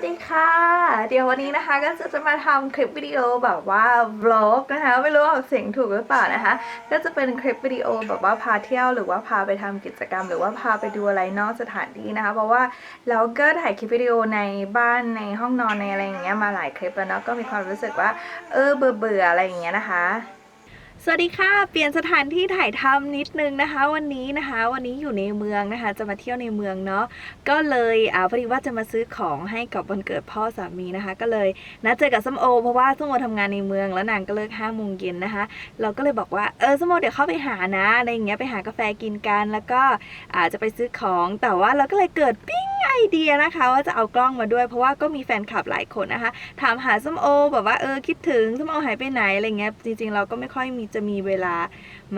วัสดีค่ะ เดี๋ยววันนี้นะคะก็จะจะมาทำคลิปวิดีโอแบบว่า vlog นะคะ ไม่รู้ออกเสียงถูกหรือเปล่านะคะ ก็จะเป็นคลิปวิดีโอแบบว่าพาเที่ยวหรือว่าพาไปทำกิจกรรม หรือว่าพาไปดูอะไรนอกสถานที่นะคะ เพราะว่าเราก็ถ่ายคลิปวิดีโอในบ้านในห้องนอนในอะไรอย่างเงี้ยมาหลายคลิปแล้วเนาะก็มีความรู้สึกว่าเออเบื่อเบื่ออะไรอย่างเงี้ยนะคะ สวัสดีค่ะ เปลี่ยนสถานที่ถ่ายทำนิดนึงนะคะ วันนี้นะคะ วันนี้อยู่ในเมืองนะคะ จะมาเที่ยวในเมืองเนาะก็เลยอ่าพอดีว่าจะมาซื้อของให้กับวันเกิดพ่อสามีนะคะ ก็เลยนัดเจอกับส้มโอ เพราะว่าส้มโอทำงานในเมืองแล้วนางก็เลิกห้าโมงเย็นนะคะ เราก็เลยบอกว่าเออส้มโอเดี๋ยวเข้าไปหานะอะไรอย่างเงี้ยไปหากาแฟกินกัน แล้วก็อาจจะไปซื้อของแต่ว่าเราก็เลยเกิดปิ้ง ไอเดียนะคะว่าจะเอากล้องมาด้วย เพราะว่าก็มีแฟนคลับหลายคนนะคะ ถามหาส้มโอแบบว่าเออคิดถึงส้มโอหายไปไหนอะไรเงี้ยจริงๆ เราก็ไม่ค่อยมีจะมีเวลา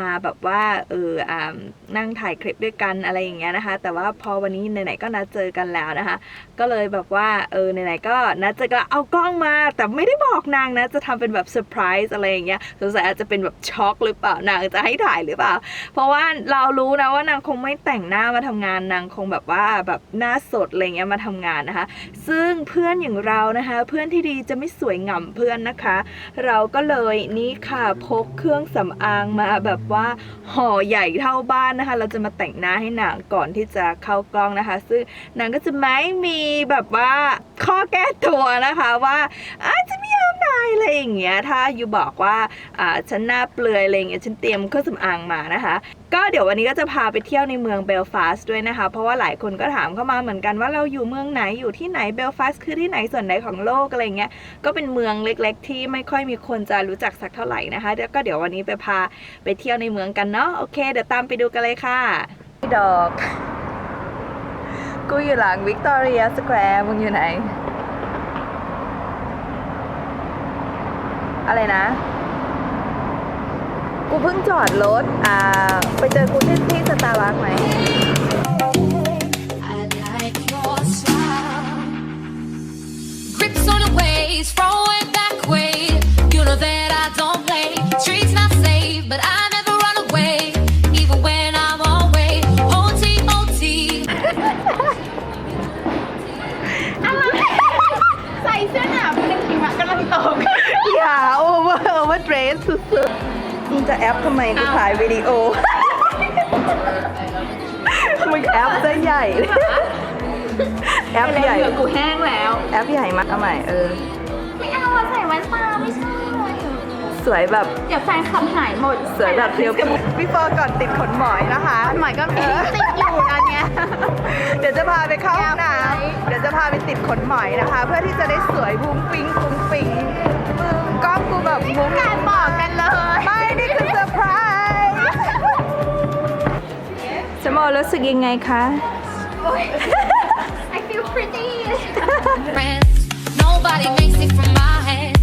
มาแบบว่าเอออ่านั่งถ่ายคลิปด้วยกันอะไรอย่างเงี้ยนะคะ แต่ว่าพอวันนี้ไหนๆก็นัดเจอกันแล้วนะคะ ก็เลยแบบว่าเออไหนๆก็นัดเจอกันเอากล้องมา แต่ไม่ได้บอกนางนะจะทำเป็นแบบเซอร์ไพรส์อะไรอย่างเงี้ยสงสัยอาจจะเป็นแบบช็อกหรือเปล่านางจะให้ถ่ายหรือเปล่า เพราะว่าเรารู้นะว่านางคงไม่แต่งหน้ามาทำงานนางคงแบบว่าแบบหน้าสดอะไรเงี้ยมาทำงานนะคะ ซึ่งเพื่อนอย่างเรานะคะ เพื่อนที่ดีจะไม่สวยหง่ำเพื่อนนะคะ เราก็เลยนี่ค่ะพกเครื่องสำอางมาแบบว่าห่อใหญ่เท่าบ้านนะคะ เราจะมาแต่งหน้าให้นางก่อนที่จะเข้ากล้องนะคะ ซึ่งนางก็จะไม่มีแบบว่าข้อแก้ตัวนะคะว่าอาจจะ ไม่ยอะไรอย่างเงี้ยถ้าอยู่บอกว่าอ่าฉันหน้าเปลือยอะไรอย่างเงี้ยฉันเตรียมเครื่องสำอางมานะคะ ก็เดี๋ยววันนี้ก็จะพาไปเที่ยวในเมืองเบลฟาสต์ด้วยนะคะ เพราะว่าหลายคนก็ถามเข้ามาเหมือนกันว่าเราอยู่เมืองไหนอยู่ที่ไหนเบลฟาสต์คือที่ไหนส่วนไหนของโลกอะไรเงี้ยก็เป็นเมืองเล็ก ๆ ที่ไม่ค่อยมีคนจะรู้จักสักเท่าไหร่นะคะเดี๋ยวก็เดี๋ยววันนี้ไปพาไปเที่ยวในเมืองกันเนาะโอเค เดี๋ยวตามไปดูกันเลยค่ะดอก กูอยู่หลังวิกตอเรียสแควร์มึงอยู่ไหน อะไรนะ กูเพิ่งจอดรถ อ่า ไปเจอกูที่ที่สตาร์บัคไหม I like your style. Grips on the waves, throwing back weight. You know that I don't play. Streets not safe, but I never run away, even when I'm away. OT, OT. ใส่เสื้อหนาวเป็นหิมะกำลังตก อย่าโอเวอร์โอเวอร์เดรสสุดๆมึงจะแอปทำไมกูถ่ายวิดีโอ มึงแอปจะใหญ่เลยแอปใหญ่ เหงื่อกูแห้งแล้ว แอปใหญ่มากเอาใหม่เออ ไม่เอาอะใส่แว่นตาไม่ใช่สวยแบบ เดี๋ยวแฟนคลับหายหมดสวยแบบเพียวพี่เฟอร์ก่อนติดขนหมอยนะคะหมายก็มีติดอยู่นะเนี่ยเดี๋ยวจะพาไปเข้าห้องน้ำเดี๋ยวจะพาไปติดขนหมอยนะคะ เพื่อที่จะได้สวยบุ้งปิ้งปุ้งปิ้งมึงก ล้องกูแบบมุ้งการบอกกันเลย ไม่นี่คือเซอร์ไพรส์สมอรู้สึกยังไงคะ I feel pretty Friends, nobody makes it from my hands.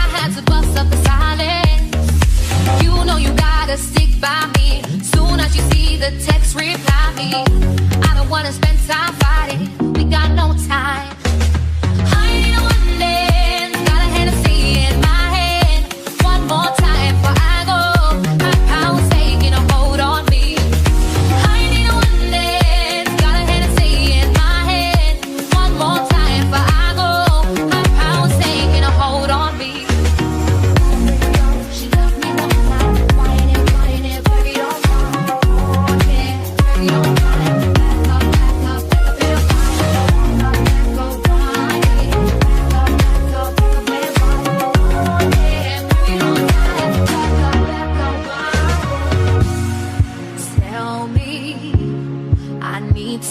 I had to bust up the silence. You know you gotta stick by me. Soon as you see the text, reply me.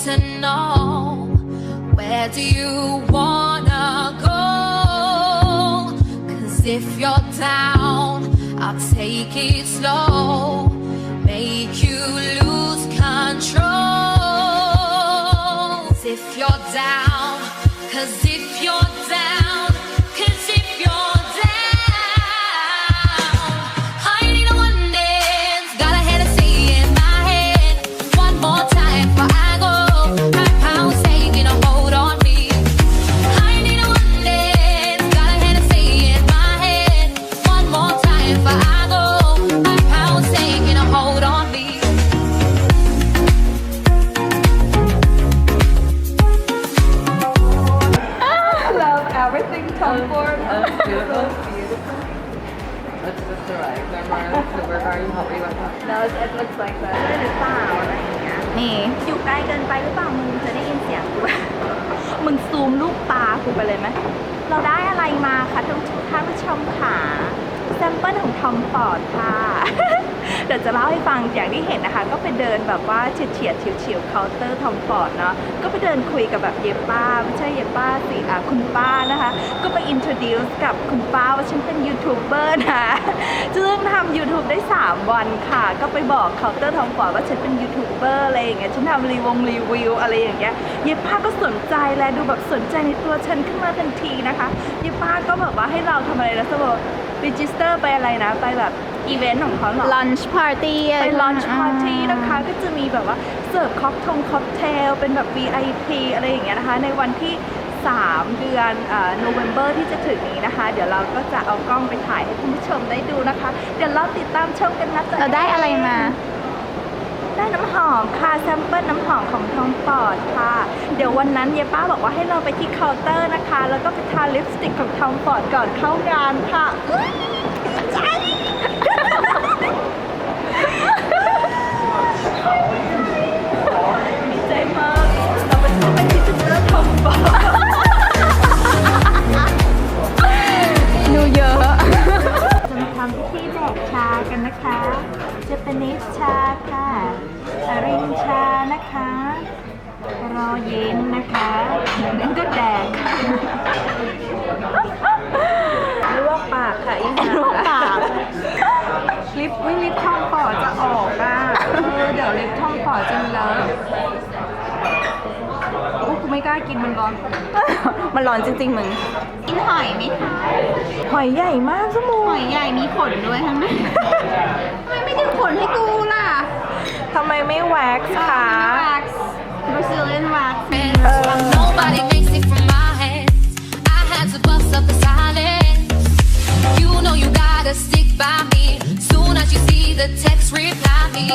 To know where do you wanna go? Cause if you're down, I'll take it slow, make you lose control. if you're down, cause if you're ล่าอะไรอย่างเงี้ยนี่อยู่ไกลเกินไปหรือเปล่ามึงจะได้ยินเสียงกูมึงซูมลูกตากูไปเลยไหมเราได้อะไรมาคะท่านท่านผู้ชมขาแซมเปิลของทอมฟอร์ดค่ะ เดี๋ยวจะเล่าให้ฟังอย่างที่เห็นนะคะ ก็ไปเดินแบบว่าเฉียดเฉียดๆเฉียวเคาน์เตอร์ทอมฟอร์ดเนาะก็ไปเดินคุยกับแบบเยป้า ไม่ใช่เยป้าสิอะคุณป้านะคะ ก็ไปอินโทรดิวส์กับคุณป้าว่าฉันเป็นยูทูบเบอร์นะซึ่งทำ YouTube ได้ 3 วันค่ะ ก็ไปบอกเคาน์เตอร์ทอมฟอร์ดว่าฉันเป็นยูทูบเบอร์อะไรอย่างเงี้ยฉันทำรีวงรีวิวอะไรอย่างเงี้ยเยป้าก็สนใจและดูแบบสนใจในตัวฉันขึ้นมาทันทีนะคะเยป้าก็แบบว่าให้เราทำอะไรนะสมมติรีจิสเตอร์ไปอะไรนะไปแบบ อีเวนต์ของเขาเหรอ lunch party ไปอะไรลอนช์พาร์ตี้นะคะก็จะมีแบบว่าเสิร์ฟค็อกทงค็อกเทลเป็นแบบ VIP อะไรอย่างเงี้ยนะคะ ในวันที่ 3 เดือนเอ่อ November ที่จะถึงนี้นะคะ เดี๋ยวเราก็จะเอากล้องไปถ่ายให้คุณผู้ชมได้ดูนะคะ เดี๋ยวเราติดตามชมกันนะจ๊ะเราได้อะไรมา ได้น้ำหอมค่ะแซมเปิลน้ำหอมของทอมฟอร์ดค่ะ เดี๋ยววันนั้นเยป้าบอกว่าให้เราไปที่เคาน์เตอร์นะคะ แล้วก็ไปทาลิปสติกของทอมฟอร์ดก่อนเข้างานค่ะอุ๊ย แจกชากันนะคะเจแปนิสชาค่ะอรินชานะคะ รอเย็นนะคะนั่นก็แดกค่ะลวกปากค่ะอีกลวกปาก ลิปวิลิปทองปอดจะออกอะเออเดี๋ยวลิปทองปอดจะเลอะโอ้ กูไม่กล้ากินมันร้อน มันร้อนจริงๆมึงกินหอยไหมคะหอยใหญ่มากสมูหอยใหญ่มีขนด้วยทั้งนั้นทำไมไม่ดึงขนให้กูล่ะทำไมไม่แว็กซ์คะ wax Brazilian wax Nobody makes it from my hands. I had to bust up the silence. You know you gotta stick by me. Soon as you see the text, reply me.